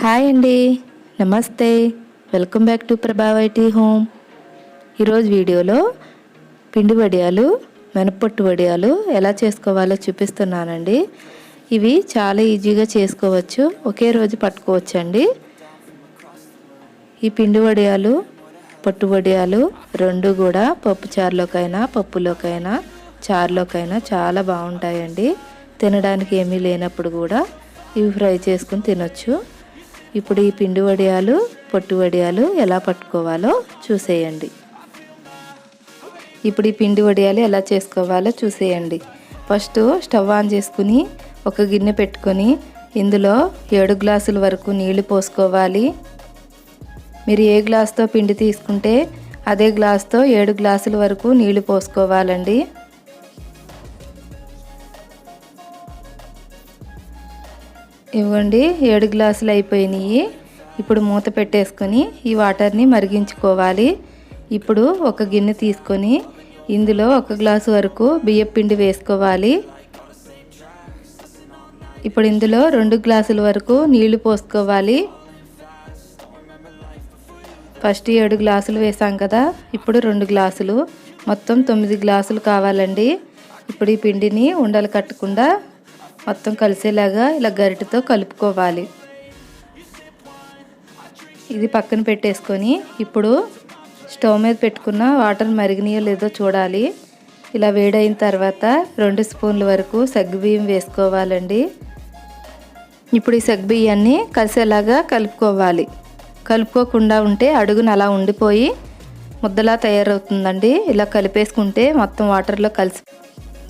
Hi అండి. నమస్తే. Welcome back to ప్రభావైటీ home. ఈరోజు వీడియోలో పిండి వడియాలు మినపట్టు వడియాలు ఎలా చేసుకోవాలో చూపిస్తున్నానండి. ఇవి చాలా ఈజీగా చేసుకోవచ్చు. ఒకే రోజు పట్టుకోవచ్చండి. ఈ పిండి వడియాలు పొట్టు వడియాలు రెండు కూడా పప్పు చారులోకైనా పప్పులోకైనా చారులోకైనా చాలా బాగుంటాయండి. తినడానికి ఏమీ లేనప్పుడు కూడా ఇవి ఫ్రై చేసుకుని తినొచ్చు. ఇప్పుడు ఈ పిండి వడియాలు పొట్టు వడియాలు ఎలా పట్టుకోవాలో చూసేయండి. ఇప్పుడు ఈ పిండి వడియాలు ఎలా చేసుకోవాలో చూసేయండి. ఫస్ట్ స్టవ్ ఆన్ చేసుకుని ఒక గిన్నె పెట్టుకొని ఇందులో ఏడు గ్లాసుల వరకు నీళ్ళు పోసుకోవాలి. మీరు ఏ గ్లాస్తో పిండి తీసుకుంటే అదే గ్లాస్తో ఏడు గ్లాసుల వరకు నీళ్ళు పోసుకోవాలండి. ఇవ్వండి ఏడు గ్లాసులు అయిపోయినాయి. ఇప్పుడు మూత పెట్టేసుకొని ఈ వాటర్ని మరిగించుకోవాలి. ఇప్పుడు ఒక గిన్నె తీసుకొని ఇందులో ఒక గ్లాసు వరకు బియ్యం పిండి వేసుకోవాలి. ఇప్పుడు ఇందులో రెండు గ్లాసుల వరకు నీళ్ళు పోసుకోవాలి. ఫస్ట్ ఏడు గ్లాసులు వేసాం కదా ఇప్పుడు రెండు గ్లాసులు. మొత్తం తొమ్మిది గ్లాసులు కావాలండి. ఇప్పుడు ఈ పిండిని ఉండలు కట్టకుండా మొత్తం కలిసేలాగా ఇలా గరిటతో కలుపుకోవాలి. ఇది పక్కన పెట్టేసుకొని ఇప్పుడు స్టవ్ మీద పెట్టుకున్న వాటర్ మరిగినాయో లేదో చూడాలి. ఇలా వేడైన తర్వాత రెండు స్పూన్ల వరకు సగ్గుబియ్యం వేసుకోవాలండి. ఇప్పుడు ఈ సగ్గుబియ్యాన్ని కలిసేలాగా కలుపుకోవాలి. కలుపుకోకుండా ఉంటే అడుగున అలా ఉండిపోయి ముద్దలా తయారవుతుందండి. ఇలా కలిపేసుకుంటే మొత్తం వాటర్లో కలిసి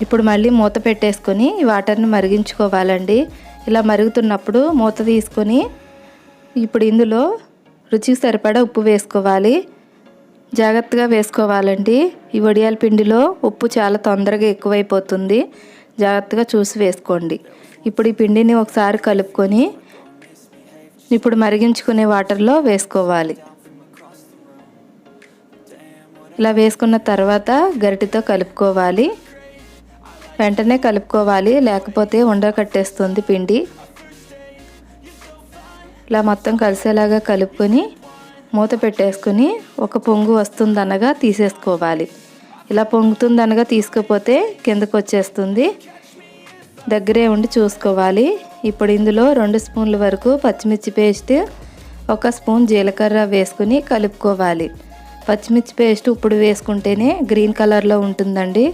ఇప్పుడు మళ్ళీ మూత పెట్టేసుకొని ఈ వాటర్ని మరిగించుకోవాలండి. ఇలా మరుగుతున్నప్పుడు మూత తీసుకొని ఇప్పుడు ఇందులో రుచికి సరిపడా ఉప్పు వేసుకోవాలి. జాగ్రత్తగా వేసుకోవాలండి. ఈ వడియాల పిండిలో ఉప్పు చాలా తొందరగా ఎక్కువైపోతుంది. జాగ్రత్తగా చూసి వేసుకోండి. ఇప్పుడు ఈ పిండిని ఒకసారి కలుపుకొని ఇప్పుడు మరిగించుకునే వాటర్లో వేసుకోవాలి. ఇలా వేసుకున్న తర్వాత గరిటితో కలుపుకోవాలి. వెంటనే కలుపుకోవాలి లేకపోతే ఉండ కట్టేస్తుంది పిండి. ఇలా మొత్తం కలిసేలాగా కలుపుకొని మూత పెట్టేసుకుని ఒక పొంగు వస్తుందనగా తీసేసుకోవాలి. ఇలా పొంగుతుందనగా తీసుకుపోతే కిందకు వచ్చేస్తుంది దగ్గరే ఉండి చూసుకోవాలి. ఇప్పుడు ఇందులో రెండు స్పూన్ల వరకు పచ్చిమిర్చి పేస్ట్ ఒక స్పూన్ జీలకర్ర వేసుకుని కలుపుకోవాలి. పచ్చిమిర్చి పేస్ట్ ఇప్పుడు వేసుకుంటేనే గ్రీన్ కలర్లో ఉంటుందండి.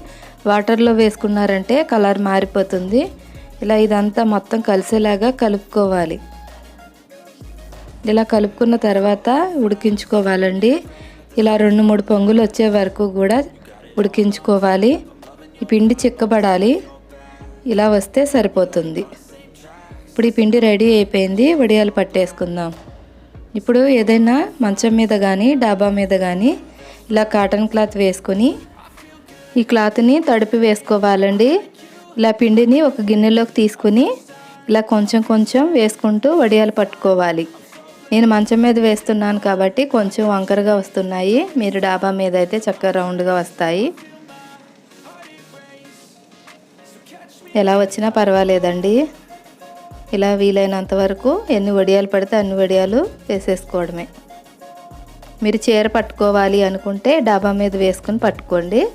వాటర్లో వేసుకున్నారంటే కలర్ మారిపోతుంది. ఇలా ఇదంతా మొత్తం కలిసేలాగా కలుపుకోవాలి. ఇలా కలుపుకున్న తర్వాత ఉడికించుకోవాలండి. ఇలా రెండు మూడు పొంగులు వచ్చే వరకు కూడా ఉడికించుకోవాలి. ఈ పిండి చిక్కబడాలి. ఇలా వస్తే సరిపోతుంది. ఇప్పుడు ఈ పిండి రెడీ అయిపోయింది. వడియాలు పట్టేసుకుందాం. ఇప్పుడు ఏదైనా మంచం మీద కానీ డాబా మీద కానీ ఇలా కాటన్ క్లాత్ వేసుకొని ఈ క్లాత్ని తడిపి వేసుకోవాలండి. ఇలా పిండిని ఒక గిన్నెలోకి తీసుకుని ఇలా కొంచెం కొంచెం వేసుకుంటూ వడియాలు పట్టుకోవాలి. నేను మంచం మీద వేస్తున్నాను కాబట్టి కొంచెం వంకరగా వస్తున్నాయి. మీరు డాబా మీద అయితే చక్కగా రౌండ్గా వస్తాయి. ఎలా వచ్చినా పర్వాలేదండి. ఇలా వీలైనంత వరకు ఎన్ని వడియాలు పడితే అన్ని వడియాలు వేసేసుకోవడమే. మీరు చీర పట్టుకోవాలి అనుకుంటే డాబా మీద వేసుకుని పట్టుకోండి.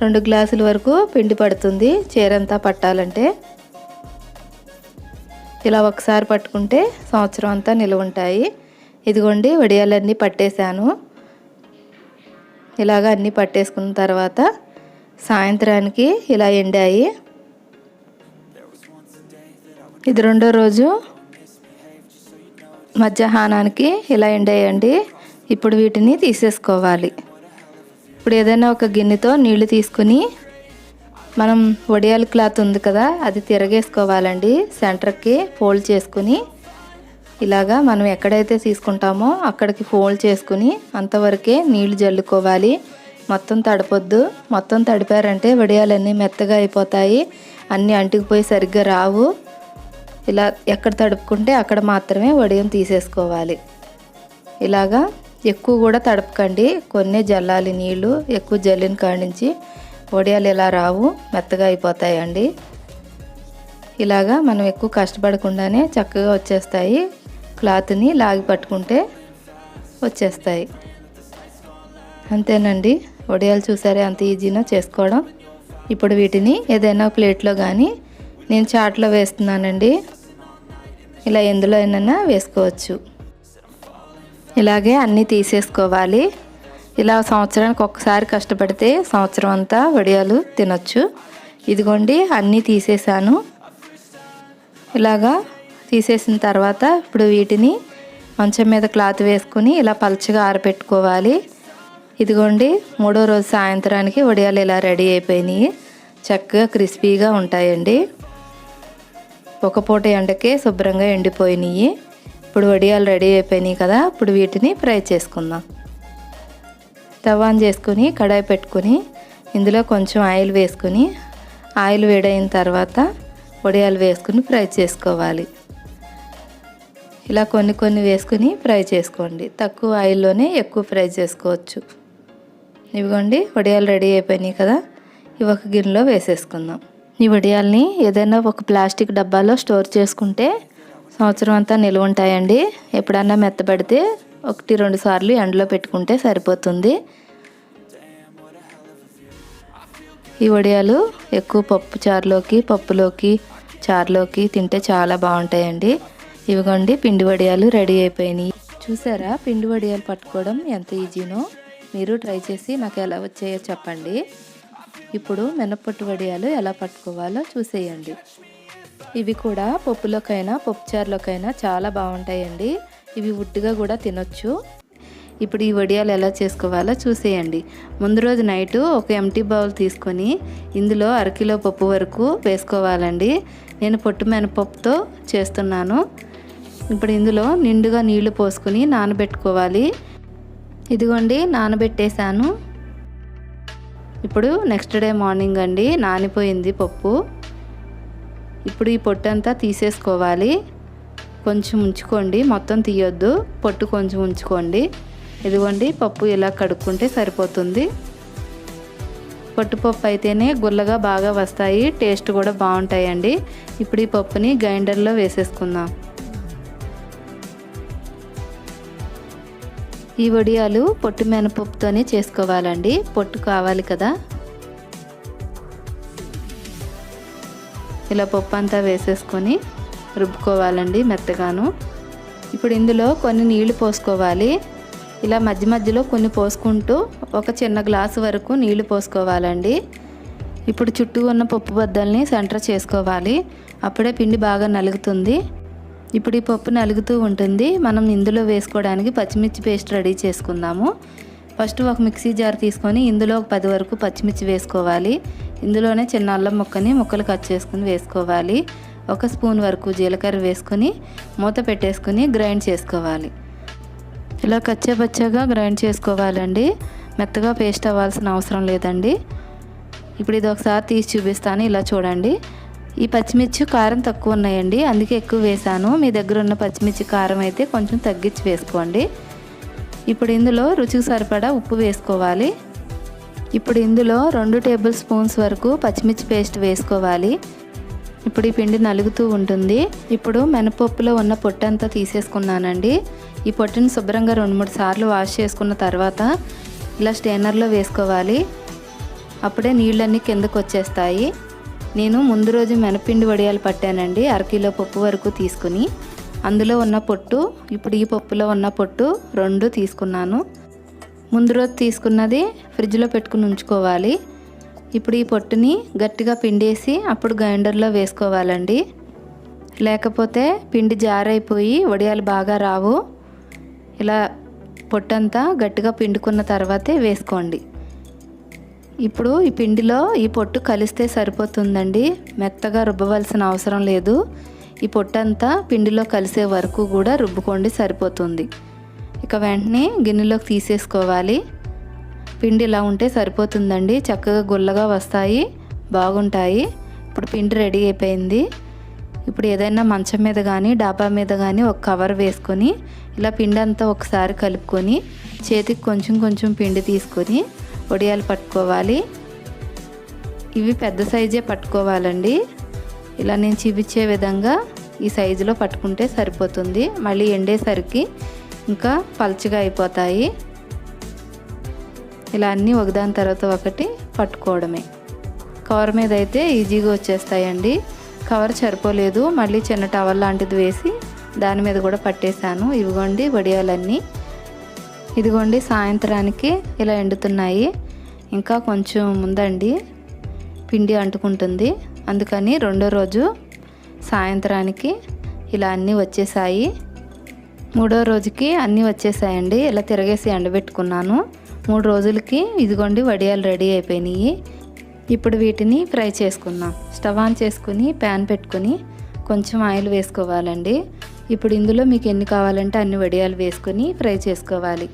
రెండు గ్లాసుల వరకు పిండి పడుతుంది. చీరంతా పట్టాలంటే ఇలా ఒకసారి పట్టుకుంటే సంవత్సరం అంతా నిలువ ఉంటాయి. ఇదిగోండి వడియాలన్నీ పట్టేశాను. ఇలాగ అన్నీ పట్టేసుకున్న తర్వాత సాయంత్రానికి ఇలా ఎండాయి. ఇది రెండో రోజు. మధ్యాహ్నానికి ఇలా ఎండాయండి. ఇప్పుడు వీటిని తీసేసుకోవాలి. ఇప్పుడు ఏదైనా ఒక గిన్నెతో నీళ్ళు తీసుకుని మనం వడియాల క్లాత్ ఉంది కదా అది తిరగేసుకోవాలండి. సెంటర్కి ఫోల్డ్ చేసుకుని ఇలాగా మనం ఎక్కడైతే తీసుకుంటామో అక్కడికి ఫోల్డ్ చేసుకుని అంతవరకే నీళ్ళు జల్లుకోవాలి. మొత్తం తడపొద్దు. మొత్తం తడిపారంటే వడియాలన్నీ మెత్తగా అయిపోతాయి. అన్నీ అంటుకుపోయి సరిగ్గా రావు. ఇలా ఎక్కడ తడుపుకుంటే అక్కడ మాత్రమే వడియం తీసేసుకోవాలి. ఇలాగా ఎక్కువ కూడా తడపకండి. కొన్ని జల్లాలి నీళ్ళు ఎక్కువ జల్లిన కాడి నుంచి వడియాలు ఇలా రావు మెత్తగా అయిపోతాయండి. ఇలాగా మనం ఎక్కువ కష్టపడకుండానే చక్కగా వచ్చేస్తాయి. క్లాత్ని లాగి పట్టుకుంటే వచ్చేస్తాయి. అంతేనండి. వడియాలు చూసారే అంత ఈజీనో చేసుకోవడం. ఇప్పుడు వీటిని ఏదైనా ప్లేట్లో కానీ నేను చాట్లో వేస్తున్నానండి. ఇలా ఎందులో అయినా వేసుకోవచ్చు. ఇలాగే అన్నీ తీసేసుకోవాలి. ఇలా సంవత్సరానికి ఒక్కసారి కష్టపడితే సంవత్సరం అంతా వడియాలు తినొచ్చు. ఇదిగోండి అన్నీ తీసేసాను. ఇలాగా తీసేసిన తర్వాత ఇప్పుడు వీటిని మంచం మీద క్లాత్ వేసుకుని ఇలా పలచగా ఆరబెట్టుకోవాలి ఇదిగోండి మూడో రోజు సాయంత్రానికి వడియాలు ఇలా రెడీ అయిపోయినాయి. చక్కగా క్రిస్పీగా ఉంటాయండి. ఒక పూట ఎండకే శుభ్రంగా ఎండిపోయినాయి. ఇప్పుడు వడియాలు రెడీ అయిపోయినాయి కదా ఇప్పుడు వీటిని ఫ్రై చేసుకుందాం. స్టవ్ చేసుకుని కడాయి పెట్టుకుని ఇందులో కొంచెం ఆయిల్ వేసుకుని ఆయిల్ వేడైన తర్వాత వడియాలు వేసుకుని ఫ్రై చేసుకోవాలి. ఇలా కొన్ని కొన్ని వేసుకుని ఫ్రై చేసుకోండి. తక్కువ ఆయిల్లోనే ఎక్కువ ఫ్రై చేసుకోవచ్చు. ఇవిగోండి వడియాలు రెడీ అయిపోయినాయి కదా ఇవి ఒక గిన్నెలో వేసేసుకుందాం. ఈ వడియాల్ని ఏదైనా ఒక ప్లాస్టిక్ డబ్బాలో స్టోర్ చేసుకుంటే సంవత్సరం అంతా నిల్వ ఉంటాయండి ఎప్పుడన్నా మెత్తబడితే ఒకటి రెండు సార్లు ఎండలో పెట్టుకుంటే సరిపోతుంది. ఈ వడియాలు ఎక్కువ పప్పు చారులోకి పప్పులోకి చారులోకి తింటే చాలా బాగుంటాయండి. ఇవిగోండి పిండి వడియాలు రెడీ అయిపోయినాయి. చూసారా? పిండి వడియాలు పట్టుకోవడం ఎంత ఈజీనో? మీరు ట్రై చేసి నాకు ఎలా వచ్చాయో చెప్పండి. ఇప్పుడు మినప్పట్టు వడియాలు ఎలా పట్టుకోవాలో చూసేయండి. ఇవి కూడా పప్పులోకైనా పప్పుచారులోకైనా చాలా బాగుంటాయండి. ఇవి ఉట్టిగా కూడా తినొచ్చు. ఇప్పుడు ఈ వడియాలు ఎలా చేసుకోవాలో చూసేయండి. ముందు రోజు నైటు ఒక ఎంటీ బౌల్ తీసుకొని ఇందులో అరకిలో పప్పు వరకు వేసుకోవాలండి. నేను పొట్టు మినపప్పుతో చేస్తున్నాను. ఇప్పుడు ఇందులో నిండుగా నీళ్ళు పోసుకుని నానబెట్టుకోవాలి. ఇదిగోండి నానబెట్టేశాను. ఇప్పుడు నెక్స్ట్ డే మార్నింగ్ అండి నానిపోయింది పప్పు. ఇప్పుడు ఈ పొట్టు అంతా తీసేసుకోవాలి. కొంచెం ఉంచుకోండి. మొత్తం తీయొద్దు. పొట్టు కొంచెం ఉంచుకోండి. ఇదిగోండి పప్పు ఇలా కడుక్కుంటే సరిపోతుంది. పొట్టుపప్పు అయితేనే గుల్లగా బాగా వస్తాయి. టేస్ట్ కూడా బాగుంటాయండి. ఇప్పుడు ఈ పప్పుని గ్రైండర్లో వేసేసుకుందాం. ఈ వడియాలు పొట్టు మినపప్పుతోనే చేసుకోవాలండి. పొట్టు కావాలి కదా. ఇలా పప్పు అంతా వేసేసుకొని రుబ్బుకోవాలండి మెత్తగాను. ఇప్పుడు ఇందులో కొన్ని నీళ్ళు పోసుకోవాలి. ఇలా మధ్య మధ్యలో కొన్ని పోసుకుంటూ ఒక చిన్న గ్లాసు వరకు నీళ్ళు పోసుకోవాలండి. ఇప్పుడు చుట్టూ ఉన్న పప్పు బద్దల్ని సెంటర్ చేసుకోవాలి. అప్పుడే పిండి బాగా నలుగుతుంది. ఇప్పుడు ఈ పప్పు నలుగుతూ ఉంటుంది. మనం ఇందులో వేసుకోవడానికి పచ్చిమిర్చి పేస్ట్ రెడీ చేసుకుందాము. ఫస్ట్ ఒక మిక్సీ జార్ తీసుకొని ఇందులో ఒక పది వరకు పచ్చిమిర్చి వేసుకోవాలి. ఇందులోనే చిన్న అల్లం ముక్కని ముక్కలు కట్ చేసుకుని వేసుకోవాలి. ఒక స్పూన్ వరకు జీలకర్ర వేసుకొని మూత పెట్టేసుకుని గ్రైండ్ చేసుకోవాలి. ఇలా కచ్చాపచ్చాగా గ్రైండ్ చేసుకోవాలండి. మెత్తగా పేస్ట్ అవ్వాల్సిన అవసరం లేదండి. ఇప్పుడు ఇది ఒకసారి తీసి చూపిస్తాను. ఇలా చూడండి. ఈ పచ్చిమిర్చి కారం తక్కువ ఉన్నాయండి. అందుకే ఎక్కువ వేసాను. మీ దగ్గర ఉన్న పచ్చిమిర్చి కారం అయితే కొంచెం తగ్గించి వేసుకోండి. ఇప్పుడు ఇందులో రుచికి సరిపడా ఉప్పు వేసుకోవాలి. ఇప్పుడు ఇందులో రెండు టేబుల్ స్పూన్స్ వరకు పచ్చిమిర్చి పేస్ట్ వేసుకోవాలి. ఇప్పుడు ఈ పిండి నలుగుతూ ఉంటుంది. ఇప్పుడు మినపప్పులో ఉన్న పొట్టు అంతా తీసేసుకున్నానండి. ఈ పొట్టుని శుభ్రంగా రెండు మూడు సార్లు వాష్ చేసుకున్న తర్వాత ఇలా స్టెయినర్లో వేసుకోవాలి. అప్పుడే నీళ్ళన్నీ కిందకు వచ్చేస్తాయి. నేను ముందు రోజు మినపిండి వడియాలు పట్టానండి. అరకిలో పప్పు వరకు తీసుకుని అందులో ఉన్న పొట్టు ఇప్పుడు ఈ పప్పులో ఉన్న పొట్టు రెండు తీసుకున్నాను. ముందు రోజు తీసుకున్నది ఫ్రిడ్జ్లో పెట్టుకుని ఉంచుకోవాలి. ఇప్పుడు ఈ పొట్టుని గట్టిగా పిండేసి అప్పుడు గ్రైండర్లో వేసుకోవాలండి. లేకపోతే పిండి జారైపోయి వడియాలు బాగా రావు. ఇలా పొట్టంతా గట్టిగా పిండుకున్న తర్వాతే వేసుకోండి. ఇప్పుడు ఈ పిండిలో ఈ పొట్టు కలిస్తే సరిపోతుందండి. మెత్తగా రుబ్బవలసిన అవసరం లేదు. ఈ పొట్టంతా పిండిలో కలిసే వరకు కూడా రుబ్బుకోండి సరిపోతుంది. ఇక వెంటనే గిన్నెలోకి తీసేసుకోవాలి. పిండి ఇలా ఉంటే సరిపోతుందండి. చక్కగా గుల్లగా వస్తాయి. బాగుంటాయి. ఇప్పుడు పిండి రెడీ అయిపోయింది. ఇప్పుడు ఏదైనా మంచం మీద కానీ డాబా మీద కానీ ఒక కవర్ వేసుకొని ఇలా పిండి అంతా ఒకసారి కలుపుకొని చేతికి కొంచెం కొంచెం పిండి తీసుకొని వడియాలు పట్టుకోవాలి. ఇవి పెద్ద సైజే పట్టుకోవాలండి. ఇలా నేను చూపించే విధంగా ఈ సైజులో పట్టుకుంటే సరిపోతుంది. మళ్ళీ ఎండేసరికి ఇంకా పలుచగా అయిపోతాయి. ఇలా అన్నీ ఒకదాని తర్వాత ఒకటి పట్టుకోవడమే. కవర్ మీద అయితే ఈజీగా వచ్చేస్తాయండి. కవర్ సరిపోలేదు. మళ్ళీ చిన్న టవల్ లాంటిది వేసి దాని మీద కూడా పట్టేశాను. ఇవిగోండి వడియాలన్నీ. ఇదిగోండి సాయంత్రానికి ఇలా ఎండుతున్నాయి. ఇంకా కొంచెం ముందండి పిండి అంటుకుంటుంది. అందుకని రెండో రోజు సాయంత్రానికి ఇలా అన్నీ వచ్చేసాయి. మూడో రోజుకి అన్నీ వచ్చేసాయండి. ఇలా తిరగేసి ఎండబెట్టుకున్నాను. మూడు రోజులకి ఇదిగోండి వడియాలు రెడీ అయిపోయినాయి. ఇప్పుడు వీటిని ఫ్రై చేసుకుందాం. స్టవ్ ఆన్ చేసుకుని ప్యాన్ పెట్టుకుని కొంచెం ఆయిల్ వేసుకోవాలండి. ఇప్పుడు ఇందులో మీకు ఎన్ని కావాలంటే అన్ని వడియాలు వేసుకొని ఫ్రై చేసుకోవాలి.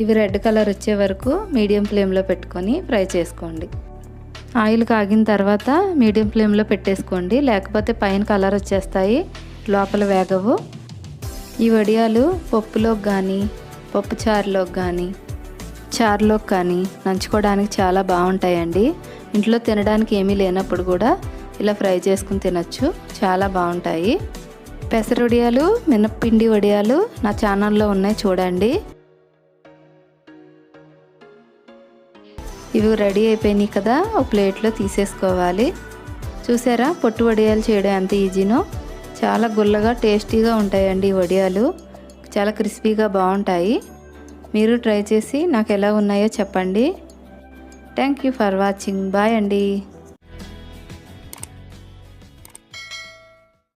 ఇవి రెడ్ కలర్ వచ్చే వరకు మీడియం ఫ్లేమ్లో పెట్టుకొని ఫ్రై చేసుకోండి. ఆయిల్ కాగిన తర్వాత మీడియం ఫ్లేమ్లో పెట్టేసుకోండి. లేకపోతే పైన కలర్ వచ్చేస్తాయి. లోపల వేగవు. ఈ వడియాలు పప్పులోకి కానీ పప్పు చారులోకి కానీ చారులోకి కానీ నంచుకోవడానికి చాలా బాగుంటాయండి. ఇంట్లో తినడానికి ఏమీ లేనప్పుడు కూడా ఇలా ఫ్రై చేసుకుని తినచ్చు. చాలా బాగుంటాయి. పెసర వడియాలు మినప్పిండి వడియాలు నా ఛానల్లో ఉన్నాయి చూడండి. ఇవి రెడీ అయిపోయినాయి కదా ఒక ప్లేట్లో తీసేసుకోవాలి. చూసారా? పొట్టు వడియాలు చేయడం ఎంత ఈజీనో? చాలా గుల్లగా టేస్టీగా ఉంటాయండి ఈ వడియాలు. చాలా క్రిస్పీగా బాగుంటాయి. మీరు ట్రై చేసి నాకు ఎలా ఉన్నాయో చెప్పండి. Thank you for watching bye అండి.